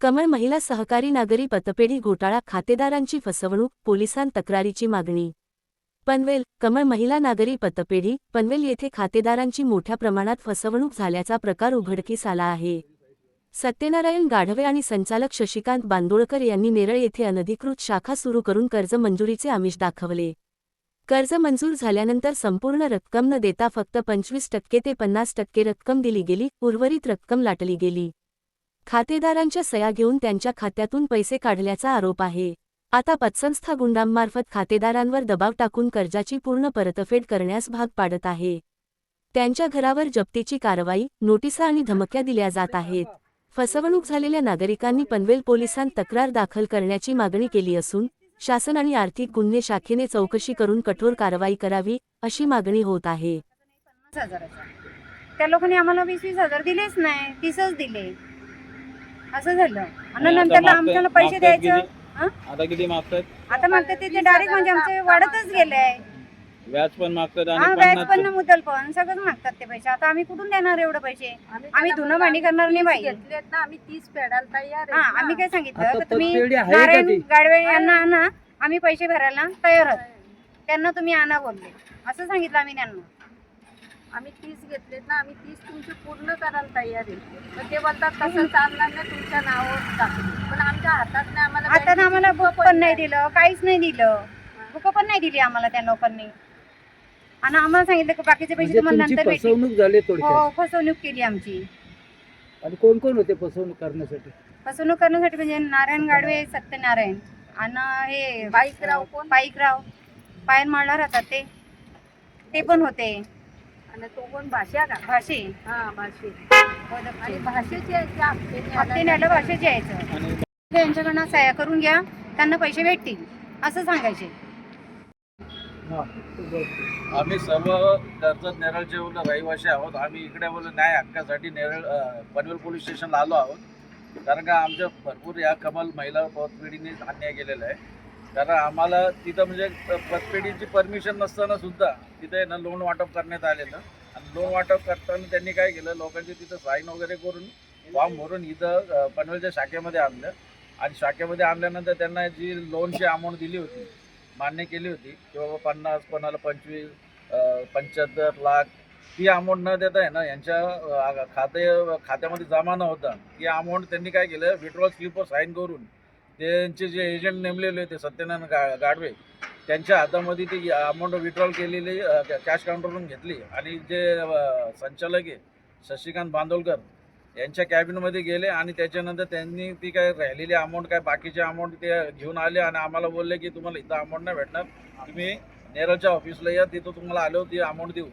कमळ महिला सहकारी नागरी पतपेढी घोटाळा खातेदारांची फसवणूक पोलिसांत तक्रारीची मागणी. पनवेल कमळ महिला नागरी पतपेढी पनवेल येथे खातेदारांची मोठ्या प्रमाणात फसवणूक झाल्याचा प्रकार उघडकीस आला आहे. सत्यनारायण गाढवे आणि संचालक शशिकांत बांदोळकर यांनी नेरळ येथे अनधिकृत शाखा सुरू करून कर्ज मंजुरीचे आमिष दाखवले. कर्ज मंजूर झाल्यानंतर संपूर्ण रक्कम न देता फक्त पंचवीस टक्के ते पन्नास टक्के रक्कम दिली गेली उर्वरित रक्कम लाटली गेली. खातेदारांच्या सया घेऊन त्यांच्या खात्यातून पैसे काढल्याचा आरोप आहे. आता पतसंस्था गुंडांमार्फत खातेदारांवर दबाव टाकून कर्जाची पूर्ण परतफेड करण्यास भाग पाडत आहे. त्यांच्या घरावर जप्तीची कारवाई नोटिसा आणि धमक्या दिल्या जात आहेत. फसवणूक झालेल्या नागरिकांनी पनवेल पोलिसांत तक्रार दाखल करण्याची मागणी केली असून शासन आणि आर्थिक गुन्हे शाखेने चौकशी करून कठोर कारवाई करावी अशी मागणी होत आहे. त्या लोकांनी आम्हाला वीस वीस हजार दिलेच नाही तीसच दिले. असं झालं. आणि नंतर आमच्याला पैसे द्यायचं? हं? आता किती मागतात आता मागते ते डायरेक्ट म्हणजे आमचे वाढतच गेले व्याज पण मागतात हा आणि व्याज पन्नास पण मुदल पण सगळंच मागतात ते पैसे. आता आम्ही कुठून देणार एवढे पैसे? आम्ही धुणं भांडी करणार नाही बाई. घेतलेत ना आम्ही तीस फेडायला तयार हा ना. आम्ही काय सांगितलं? आता तर तुम्ही पतपेढी आहे का नारायण ती? गाडवे यांना आणा आम्ही पैसे भरायला तयार आहोत. त्यांना तुम्ही आणा बोलले. असं सांगितलं आम्ही त्यांना. आम्ही तीस घेतलेत ना आम्ही तीस तुमची पूर्ण करायला तयार आहे. पण ते बोलतात तसं चालणार नाही तुमच्या नावावर टाकू. पण आमच्या हातात नाही आम्हाला आता बँकेची आम्हाला बुकं बुक पण नाही दिलं काहीच नाही दिलं. बुक पण नाही दिली आम्हाला त्या लोकांनी. आणि आम्हाला सांगितलं की बाकीचे पैसे म्हणजे तुम्हाला तुमची नंतर भेटतील. फसवणूक झाली थोडक्यात. हो फसवणूक केली आमची. आणि कोण कोण होते फसवणूक करण्यासाठी? फसवणूक करण्यासाठी म्हणजे नारायण गाडवे सत्यनारायण. आणि हे बाईकराव कोण? बाईकराव पायन माळला राहतात ते. ते पण होते. आणि तो कोण भाषा का? भाषे. हा भाषे. आणि भाषेचे हप्त्याने भाषेचे यायचं आणि त्यांच्याकडनं सह्या करून घ्या. त्यांना पैसे भेटतील. असं सांगायचे. आम्ही सर्व कर्जत नेरळचे बोल रहिवासी आहोत. आम्ही इकडे बोल न्याय हक्कासाठी नेरळ पनवेल पोलीस स्टेशनला आलो आहोत. कारण का आमच्या भरपूर या कमल महिला पतपेढीने अन्याय केलेला आहे. कारण आम्हाला तिथं म्हणजे पतपेढीची परमिशन नसताना सुद्धा तिथे ना लोन वाटप करण्यात आलेलं. आणि लोन वाटप करताना त्यांनी काय केलं लोकांची तिथं साईन वगैरे करून फॉर्म भरून इथं पनवेलच्या शाखेमध्ये आणलं. आणि शाखेमध्ये आणल्यानंतर त्यांना जी लोनची अमाऊंट दिली होती मान्य केली होती की बाबा पन्नास कोणाला पंचवीस पंच्याहत्तर लाख ती अमाऊंट न देता आहे ना यांच्या खाते खात्यामध्ये जमा न होता ती अमाऊंट त्यांनी काय केलं विड्रॉल स्लिपवर साईन करून त्यांचे जे एजंट नेमलेले होते सत्यनारायण गा गाडवे त्यांच्या हातामध्ये ती अमाऊंट विड्रॉल केलेली कॅश काउंटरवरून घेतली. आणि जे संचालक आहे शशिकांत बांदोलकर यांच्या कॅबिनमध्ये गेले आणि त्याच्यानंतर त्यांनी ती काय राहिलेली अमाऊंट काय बाकीचे अमाऊंट ते घेऊन आले आणि आम्हाला बोलले की तुम्हाला इथं अमाऊंट नाही भेटणार. तुम्ही नेरळच्या ऑफिसला या तिथं तुम्हाला आलो ती अमाऊंट देऊ.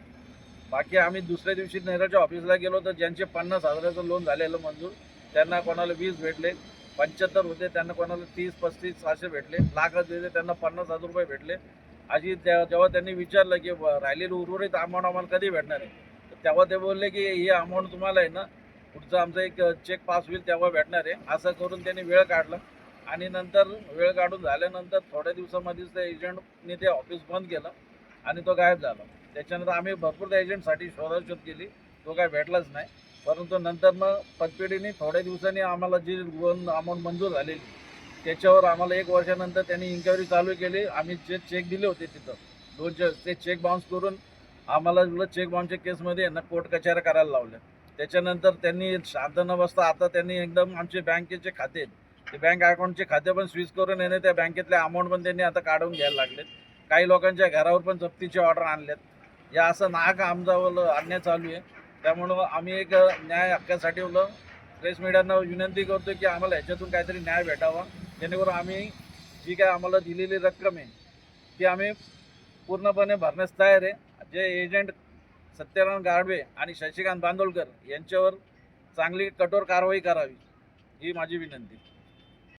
बाकी आम्ही दुसऱ्या दिवशी नेरळच्या ऑफिसला गेलो तर ज्यांचे पन्नास हजाराचं लोन झालेलं मंजूर त्यांना कोणाला वीज भेटले. पंच्याहत्तर होते त्यांना कोणाला तीस पस्तीस सहाशे भेटले लाख देते त्यांना पन्नास हजार रुपये भेटले. अशी त्या जेव्हा त्यांनी विचारलं की राहिलेली राहिलेलं उर्वरित अमाऊंट आम्हाला कधी भेटणार आहे? तर तेव्हा ते बोलले की ही अमाऊंट तुम्हाला आहे ना पुढचा आमचा एक चेक पास होईल तेव्हा भेटणार आहे. असं करून त्यांनी वेळ काढला. आणि नंतर वेळ काढून झाल्यानंतर थोड्या दिवसामध्येच त्या एजंटने ते ऑफिस बंद केलं आणि तो गायब झाला. त्याच्यानंतर आम्ही भरपूर त्या एजंटसाठी शोधाशोध केली. तो काय भेटलाच नाही. परंतु नंतर मग पतपेढीने थोड्या दिवसांनी आम्हाला जी लोन अमाऊंट मंजूर झालेली त्याच्यावर आम्हाला एक वर्षानंतर त्यांनी इन्क्वायरी चालू केली. आम्ही जे चेक दिले होते तिथं दोनशे ते चेक बाउन्स करून आम्हाला चेक बाउन्सच्या केसमध्ये यांना कोर्ट कचेऱ्या करायला लावल्या त्याच्यानंतर त्यांनी शांत न बसता आता त्यांनी एकदम आमचे बँकेचे खाते ते बँक अकाउंटचे खाते पण स्विच करून येणे त्या बँकेतल्या अमाऊंट पण त्यांनी आता काढून घ्यायला लागलेत काही लोकांच्या घरावर पण जप्तीचे ऑर्डर आणल्यात या असं नाहक आमच्यावर आणण्यात चालू आहे. त्यामुळं आम्ही एक न्याय हक्कासाठी बोललं प्रेस मीडियांना विनंती करतो की आम्हाला ह्याच्यातून काहीतरी न्याय भेटावा. जेणेकरून आम्ही जी काय आम्हाला दिलेली रक्कम आहे ती आम्ही पूर्णपणे भरण्यास तयार आहे. जे एजंट सत्यनारायण गाडवे आणि शशिकांत बांदोलकर यांच्यावर चांगली कठोर कारवाई करावी ही माझी विनंती.